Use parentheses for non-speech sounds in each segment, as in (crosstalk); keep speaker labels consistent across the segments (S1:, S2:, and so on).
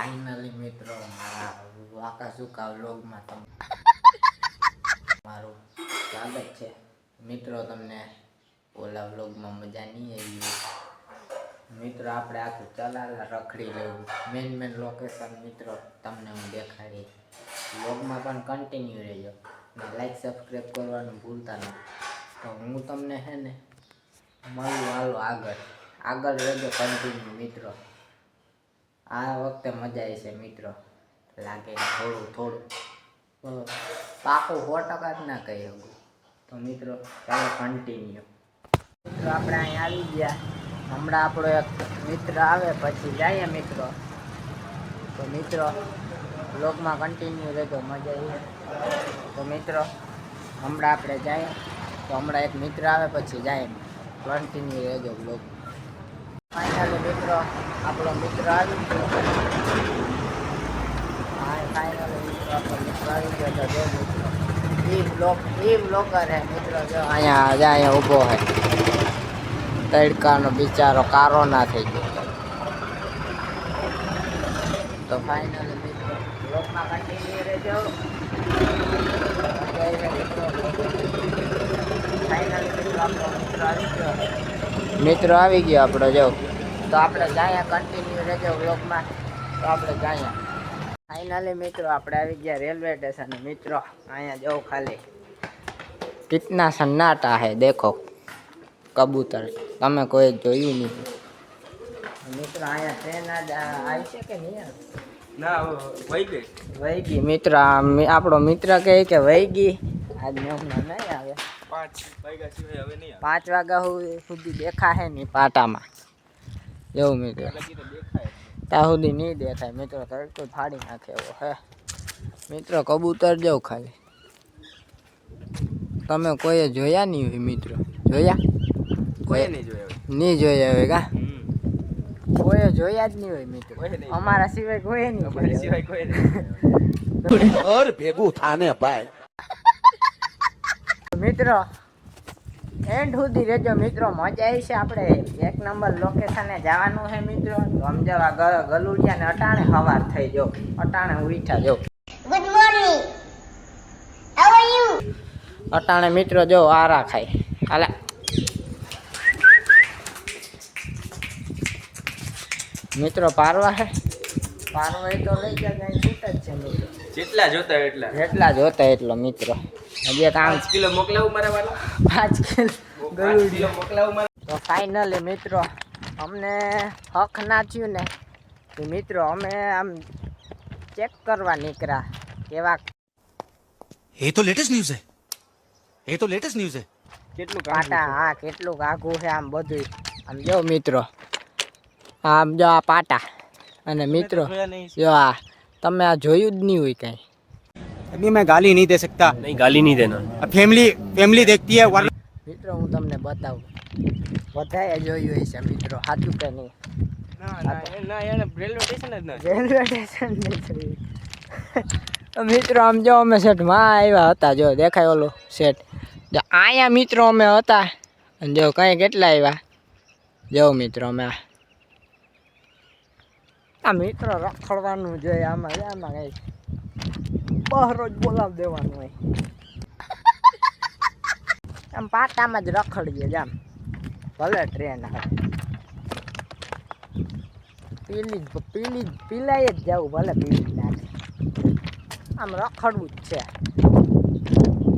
S1: Finally મિત્રો, મારા વાકા સુકા વ્લોગમાં તમ મારું સ્વાગત છે. મિત્રો, તમને ઓલા વ્લોગમાં મજા નહીં આવી મિત્રો, આપણે આખું ચલાલા રખડી લેવું મેન મેન લોકેશન મિત્રો, તમને હું દેખાડી. વ્લોગમાં પણ કન્ટિન્યુ રહેજો ને લાઈક સબસ્ક્રાઈબ કરવાનું ભૂલતા નહીં તો હું તમને હે ને, મળું, હાલો આગળ. આગળ રહેજો કન્ટિન્યુ મિત્રો. આ વખતે મજા આવી છે મિત્રો. લાગે થોડું થોડું. પાકું સો ટકા જ ના કહી શકું. તો મિત્રો, ચાલો કન્ટિન્યુ મિત્રો, આપણે અહીંયા આવી ગયા. હમણાં આપણો એક મિત્ર આવે, પછી જઈએ મિત્રો. તો મિત્રો બ્લોગમાં કન્ટિન્યુ રહેજો, મજા આવી તો મિત્રો, હમણાં આપણે જઈએ. તો હમણાં એક મિત્ર આવે, પછી જાય કન્ટિન્યુ રહેજો બ્લોગ ફાઇનલી મિત્રો, આપણો મિત્ર આવી ગયો. હા ફાઇનલી મિત્રો, આપણો મિત્ર આવી ગયો તો જો મિત્રો એ બ્લોગ એ બ્લોગર હે મિત્રો, જો અહીંયા આજે અહીંયા ઊભો હે. તડકાનો બિચારો કારો ના થઈ ગયો. તો ફાઇનલી મિત્રો બ્લોગમાં કન્ટિન્યુ રહેજો ફાઇનલી મિત્રો, આપણો મિત્ર આવી ગયો. મિત્રો આવી ગયો આપણો, જો. તો આપણે જાય કન્ટિન્યુ રહેજો વ્લોગમાં તો આપણે જાય ફાઇનલી મિત્રો આપણે આવી ગયા રેલવે સ્ટેશન મિત્રો અહીંયા જવું ખાલી. કિતના સન્નાટા હે દેખો. કબૂતર. તમે કોઈ જોયું નહીં. મિત્રો અહીંયા ટ્રેન આજ આવી છે કે નહીં આવે?
S2: ના વહી ગઈ.
S1: વહી ગઈ. મિત્ર આ મિ- આપણો મિત્ર કહે કે વહી ગઈ. આજ મેમના નહીં આવે.
S2: પાંચ વાગ્યા સિવાય હવે નહીં
S1: પાંચ વાગ્યા સુ- સુધી દેખાશે નહીં પાટામાં. એવું મિત્રો
S2: આવે લગી તો દેખાય
S1: ત્યાં સુધી નહીં દેખાય. મિત્રો તડકો ફાડી નાખે એવો હે. મિત્રો કબૂતર જાવ ખાલી. તમે કોઈએ જોયા નહીં હોય મિત્રો? જોયા?
S2: કોઈ નહીં જોયા
S1: નહીં જોયા હોય કા? કોઈએ જોયા જ નહીં હોય મિત્રો. અમારા સિવાય કોઈ નહીં
S2: અમારી સિવાય કોઈ નહીં
S3: ઓર ભેગું થાને ભાઈ.
S1: મિત્રો એન્ડ સુધી રહેજો મિત્રો મજા આવી છે આપણે. એક નંબર લોકેશને જવાનું છે મિત્રો. સમજાવા ગ- ગલુડિયા ને અટાણે હવાર થઈ જો અટાણે ઉઠા જો.
S4: Good morning how are you
S1: અટાણે મિત્રો જો આરા ખાય. હાલે. મિત્રો પારવા હે? પારવા એ તો લઈ જાય છૂટ જ છે મિત્રો.
S2: જેટલા જોતા એટલા.
S1: જેટલા જોતા એટલો મિત્રો. હજી
S2: કામ કિલો મોકલાવું મારા વાળા
S1: પાંચ કિલો.
S2: ગયું કિલો મોકલાવું
S1: તો ફાઇનલી મિત્રો અમને હક નાચ્યું ને એ મિત્રો અમે આમ ચેક કરવા નીકળ્યા. કેવા
S3: એ તો લેટેસ્ટ ન્યૂઝ છે. એ તો લેટેસ્ટ ન્યૂઝ છે.
S2: કેટલું
S1: પાટા હા કેટલું આઘું છે આમ બધું આમ જો મિત્રો આમ જો આ પાટા. અને મિત્રો જો આ તમે આ જોયું જ નહીં હોય કંઈ.
S5: अभी मैं गाली नहीं दे सकता
S2: નહીં ગાલી નહીં દેના
S5: अब फैमिली फैमिली देखती है वरना
S1: મિત્રો હું તમને બતાવું બધાએ જોયું હોય છે મિત્રો સાચું કે નહીં
S2: ના ના એને રેલવે સ્ટેશન જ ના
S1: રેલવે સ્ટેશન ને જોયું તો મિત્રો આમ જો અમે સેટ માં આવ્યા હતા જો દેખાય ઓલો સેટ જો અહીંયા મિત્રો અમે હતા અને જો કઈ કેટલા આવ્યા જો મિત્રો અમે આ આ મિત્રો રખડવાનું જોઈએ આમાં છે, આમાં કઈ બહાર જ બોલાવી દેવાનું હોય. (laughs) આમ પાટામાં જ રખડીએ જ આમ. ભલે ટ્રેન આવે. પીલી જ પીલી જ પીલાય જ જવું ભલે પીલી લાગે. આમ રખડવું જ છે.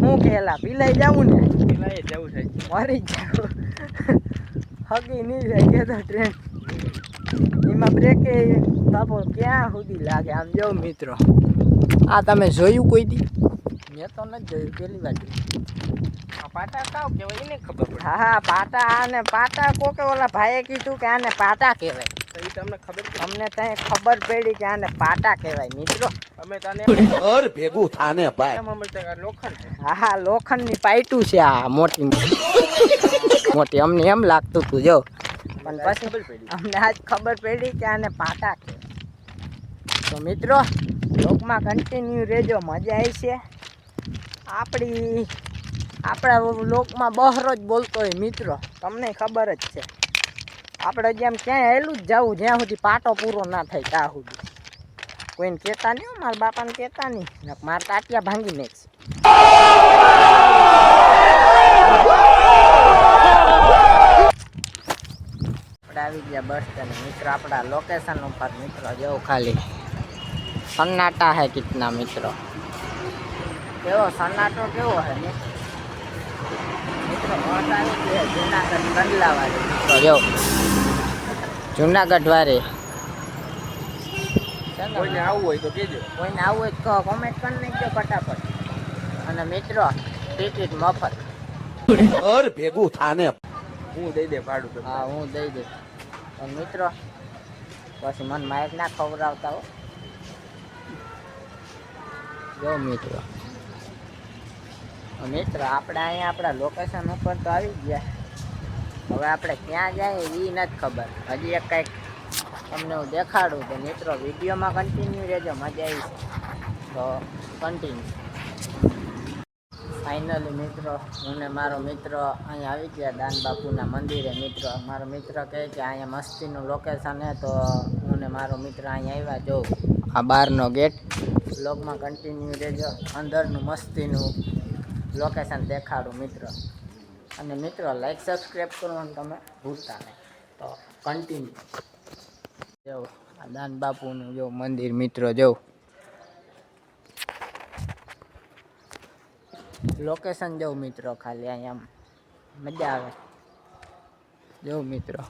S1: હું કેલા પીલાઈ જવું ને?
S2: પીલાય જવું છે.
S1: મરી જવું હગી નહીં જાય કે તો ટ્રેન એમાં બ્રેકે બાપો ક્યાં સુધી લાગે? આમ જો મિત્રો. આ તમે જોયું કોઈ દી? મેં તો નથી જોયું પેલી વાર જોયું.
S2: પાટા કાવ કેવાય એને ખબર પડે.
S1: હા હા પાટા આને પાટા કોકે ઓલા ભાઈએ કીધું કે આને પાટા કહેવાય.
S2: તો એ તમને ખબર પડે?
S1: અમને ત્યાં ખબર પડી કે આને પાટા કહેવાય મિત્રો.
S2: અમે તને
S3: ઘર ભેગું થાને ભાઈ.
S2: લોખંડ
S1: હા હા લોખંડની પાઇટું છે આ મોટી મોટી. અમને એમ લાગતું હતું જો. પણ પછી
S2: ખબર પડી.
S1: અમને આજ ખબર પડી કે આને પાટા કે તો મિત્રો લોકમાં કન્ટિન્યુ રહેજો, મજા આવી છે. આપણી, આપણા લોકમાં બહરો જ બોલતો હોય મિત્રો, તમને ખબર જ છે. આપણે જેમ ક્યાંય હેલું જ જવું, જ્યાં સુધી પાટો પૂરો ના થાય ત્યાં સુધી. કોઈને કહેતા નહીં મારા બાપાને કહેતા નહીં. મારે તાટિયા ભાંગી નાખશે. આવી ગયા બસ સ્ટેન્ડ. મિત્રો, આપણા લોકેશન ઉપર, મિત્રો, જેવો ખાલી. સન્નાટા હે કિતના મિત્રો. કેવો સન્નાટો કેવો હે મિત્રો? જુનાગઢ વાળી.
S2: કોઈને આવવું હોય તો કહેજો.
S1: કોઈને આવવું હોય તો કોમેન્ટ કરી નાખજો ફટાફટ. અને મિત્રો ટિકિટ મફત.
S3: ઘર ભેગું થાને.
S2: હું દઈ દે ભાડું
S1: હા હું દઈ દે પણ મિત્રો પછી મને માહિત ના ખવડાવતા હો. જો મિત્રો. મિત્રો, આપણે અહીંયા આપણા લોકેશન ઉપર તો આવી ગયા. હવે આપણે ક્યાં જાય એ નથી ખબર. હજી એક કંઈક તમને હું દેખાડું તો મિત્રો, વિડીયોમાં કન્ટિન્યુ રહેજો, મજા આવી તો કન્ટિન્યુ ફાઇનલી મિત્રો હું ને મારો મિત્ર અહીંયા આવી ગયા, દાન બાપુના મંદિરે. મિત્રો, મારો મિત્ર કહે કે અહીંયા મસ્તીનું લોકેશન હે તો હું ને મારો મિત્ર અહીંયા આવ્યા. જોઉં આ બહારનો ગેટ બ્લોગમાં કન્ટિન્યુ રહેજો. અંદરનું મસ્તીનું લોકેશન દેખાડું મિત્ર. અને મિત્રો લાઈક સબસ્ક્રાઈબ કરવાનું તમે ભૂલતા નહીં. તો કન્ટિન્યુ જો, આ દાન બાપુનું જો મંદિર મિત્રો, જો. લોકેશન જવું મિત્રો, ખાલી અહીંયા મજા આવે. જવું મિત્રો.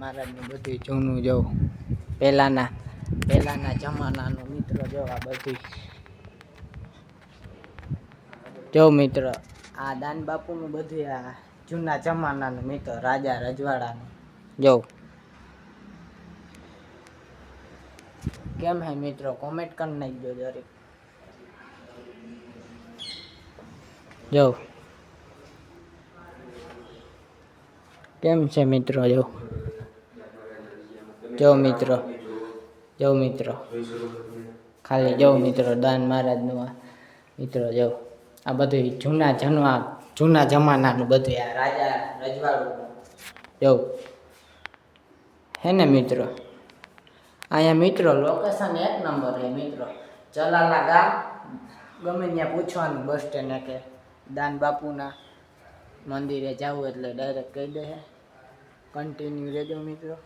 S1: મહારાજનું બધું જૂનું જવું પહેલાંના પહેલાંના જમાનાનું મિત્રો જેવા બધી. જો મિત્ર, આ દાન બાપુનું બધી આ જૂના જમાનાનું મિત્ર, રાજા રજવાડાનું. જો. કેમ હે મિત્રો? કોમેન્ટ કરી નાખજો જરીક. જો. કેમ છે મિત્રો જો? જો મિત્રો. જો મિત્રો. ખાલી જો મિત્રો, દાન મહારાજનું આ. મિત્રો જો આ બધું જૂના જનવા જૂના જમાનાનું બધું આ રાજા રજવાડું. જો હે ને મિત્રો? અહીંયા મિત્રો લોકેશન એક નંબર છે મિત્રો. ચલાલા ગામ. ગમે ત્યાં પૂછવાનું બસ સ્ટેન્ડ કે દાન બાપુના મંદિરે જવું એટલે ડાયરેક્ટ કહી દે કન્ટિન્યુ રહેજો મિત્રો.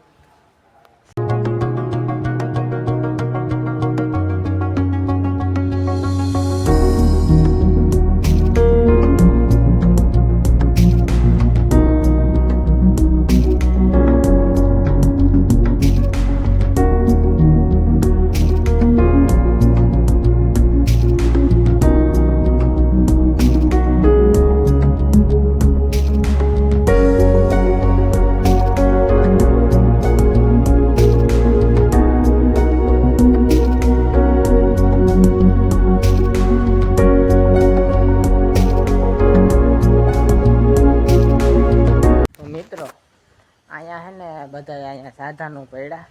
S1: સાધનો પડ્યા.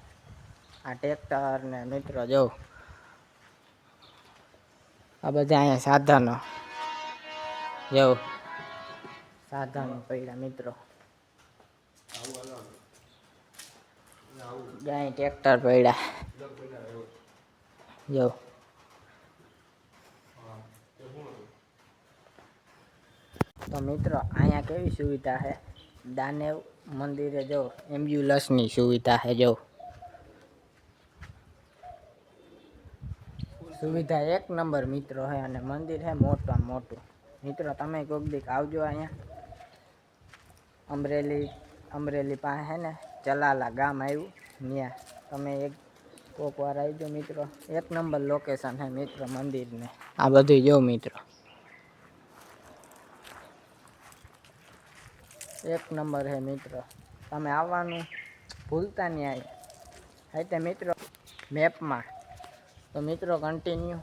S1: આ ટ્રેક્ટર ને મિત્રો જો, આ બધા અહીંયા સાધનો. જો, સાધનો પડ્યા મિત્રો. ગાય ટ્રેક્ટર પડ્યા. જો. તો મિત્રો, અહીંયા કેવી સુવિધા છે? દાનેવ મંદિરે જો, એમ્બ્યુલન્સની સુવિધા છે જો. સુવિધા એક નંબર મિત્રો છે અને મંદિર છે મોટા મોટું. મિત્રો, તમે કોઈક દીક આવજો અહીંયા. અમરેલી અમરેલી પાસે છે ને, ચલાલા ગામ આવ્યું ત્યાં તમે એક, કોક વાર આવજો મિત્રો. એક નંબર લોકેશન છે મિત્રો મંદિરને. આ બધું જો મિત્રો. એક નંબર હે મિત્ર. તમે આવવાનું ભૂલતા નહીં આવી હાતે મિત્રો મેપમાં તો મિત્રો કન્ટિન્યુ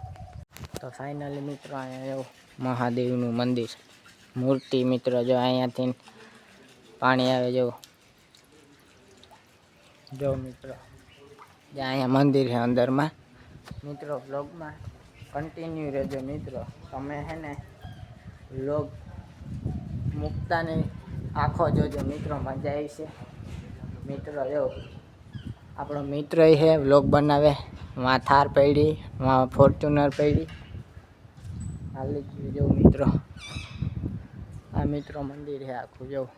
S1: તો ફાઇનલી મિત્રો, અહીંયા એવું મહાદેવનું મંદિર મૂર્તિ મિત્રો, જો અહીંયાથી પાણી આવે જવું જો મિત્રો, જે અહીંયા મંદિર છે અંદરમાં. મિત્રો બ્લોગમાં કન્ટિન્યુ રહેજો મિત્રો. તમે છે ને બ્લોગ મૂકતા નહીં. આખો જોજો, મિત્રો, મજા આવી છે. મિત્રો, જો, આપણો મિત્ર છે વ્લોગ બનાવે. માં થાર પડી, માં ફોર્ચ્યુનર પડી. હાલી જો, મિત્રો. આ મિત્રો મંદિર છે આખું, જો.